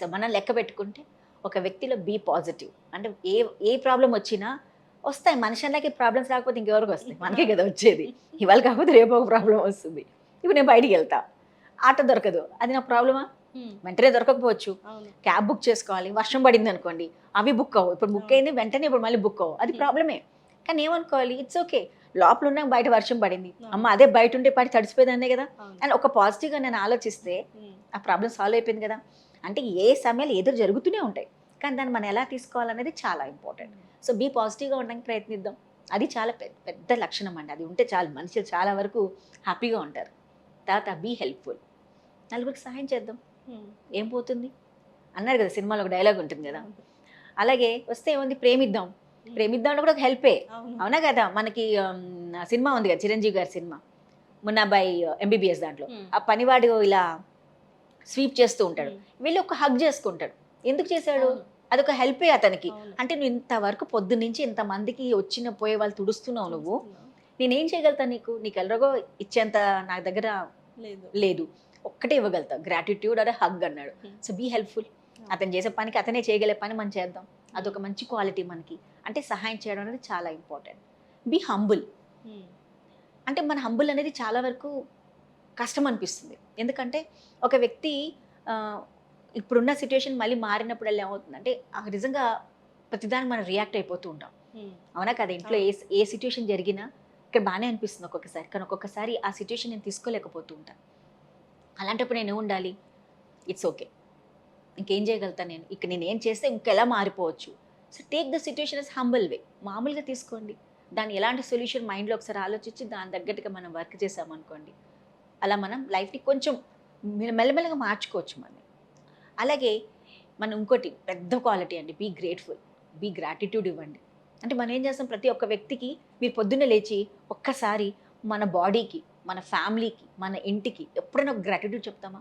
So మనం లెక్క పెట్టుకుంటే ఒక వ్యక్తిలో బీ పాజిటివ్ అంటే ఏ ఏ ప్రాబ్లం వచ్చినా వస్తాయి. మనుషులకి ప్రాబ్లమ్స్ రాకపోతే ఇంకెవరికి వస్తాయి? మనకే కదా వచ్చేది. ఇవాళ కాకపోతే రేపు ఒక ప్రాబ్లం వస్తుంది. ఇప్పుడు నేను బయటికి వెళ్తా. ఆటో దొరకదు. అది నా ప్రాబ్లమా వెంటనే దొరకకపోవచ్చు. క్యాబ్ బుక్ చేసుకోవాలి. వర్షం పడింది అనుకోండి. అవి బుక్ అవ్వు. ఇప్పుడు బుక్ అయింది వెంటనే ఇప్పుడు మళ్ళీ బుక్ అవ్వు. అది ప్రాబ్లమే కానీ ఏమనుకోవాలి? ఇట్స్ ఓకే లోపల ఉన్నాక బయట వర్షం పడింది. అమ్మ అదే బయట ఉంటే పడి తడిసిపోయేదాన్నే కదా? అండ్ ఒక పాజిటివ్గా నేను ఆలోచిస్తే. ఆ ప్రాబ్లం సాల్వ్ అయిపోయింది కదా. అంటే ఏ సమయాలు ఎదురు జరుగుతూనే ఉంటాయి. కానీ దాన్ని మనం ఎలా తీసుకోవాలనేది చాలా ఇంపార్టెంట్ సో బీ పాజిటివ్గా ఉండడానికి ప్రయత్నిద్దాం. అది చాలా పెద్ద పెద్ద లక్షణం అండి. అది ఉంటే చాలు. మనుషులు చాలా వరకు హ్యాపీగా ఉంటారు. తర్వాత బీ హెల్ప్ఫుల్ నలుగురికి సహాయం చేద్దాం. ఏం పోతుంది? అన్నారు కదా సినిమాలో ఒక డైలాగ్ ఉంటుంది కదా. అలాగే వస్తే ఏముంది? ప్రేమిద్దాం. ప్రేమిద్దాం అంటే కూడా ఒక హెల్పే అవును. కదా? మనకి సినిమా ఉంది కదా చిరంజీవి గారి సినిమా. మున్నాబాయి ఎంబీబీఎస్ దాంట్లో. ఆ పనివాడు ఇలా స్వీప్ చేస్తూ ఉంటాడు. వీళ్ళు ఒక హగ్ చేసుకుంటాడు ఎందుకు చేశాడు. అదొక హెల్పే అతనికి. అంటే నువ్వు ఇంతవరకు పొద్దు నుంచి ఇంతమందికి వచ్చిన పోయే వాళ్ళు తుడుస్తున్నావు నువ్వు. నేనేం చేయగలుగుతా నీకు? నీకు ఎల్లరగో ఇచ్చేంత నా దగ్గర లేదు. ఒక్కటే ఇవ్వగలుగుతా. గ్రాటిట్యూడ్ అరే హగ్ అన్నాడు. సో బీ హెల్ప్ఫుల్ అతను చేసే పనికి అతనే చేయగలే పని మనం చేద్దాం. అదొక మంచి క్వాలిటీ మనకి. అంటే సహాయం చేయడం అనేది చాలా ఇంపార్టెంట్ బీ హంబుల్. అంటే మన హంబుల్ అనేది చాలా వరకు కష్టం అనిపిస్తుంది ఎందుకంటే ఒక వ్యక్తి ఇప్పుడున్న సిచ్యువేషన్ మళ్ళీ మారినప్పుడల్లా ఏమవుతుందంటే ఆ నిజంగా ప్రతిదానికి మనం రియాక్ట్ అయిపోతూ ఉంటాం. అవునా కదా? ఇంట్లో ఏ ఏ సిచ్యువేషన్ జరిగినా ఇక్కడ బాగానే అనిపిస్తుంది ఒక్కొక్కసారి. కానీ ఒక్కొక్కసారి ఆ సిచ్యువేషన్ నేను తీసుకోలేకపోతూ ఉంటాను అలాంటప్పుడు నేను ఉండాలి ఇట్స్ ఓకే. ఇంకేం చేయగలుగుతాను నేను? ఇక్కడ నేను ఏం చేస్తే ఇంకెలా మారిపోవచ్చు? So take the situation is humble way. మామూలుగా తీసుకోండి. దాన్ని ఎలాంటి సొల్యూషన్ మైండ్లో ఒకసారి ఆలోచించి దాని తగ్గట్టుగా మనం వర్క్ చేసామనుకోండి అలా మనం లైఫ్ని కొంచెం మెల్లమెల్లగా మార్చుకోవచ్చు మనం. అలాగే మనం ఇంకోటి పెద్ద క్వాలిటీ అండి బీ గ్రేట్ఫుల్ బీ గ్రాటిట్యూడ్ ఇవ్వండి. అంటే మనం ఏం చేస్తాం ప్రతి ఒక్క వ్యక్తికి మీరు పొద్దున్నే లేచి ఒక్కసారి మన బాడీకి మన ఫ్యామిలీకి మన ఇంటికి ఎప్పుడైనా ఒక గ్రాటిట్యూడ్ చెప్తామా?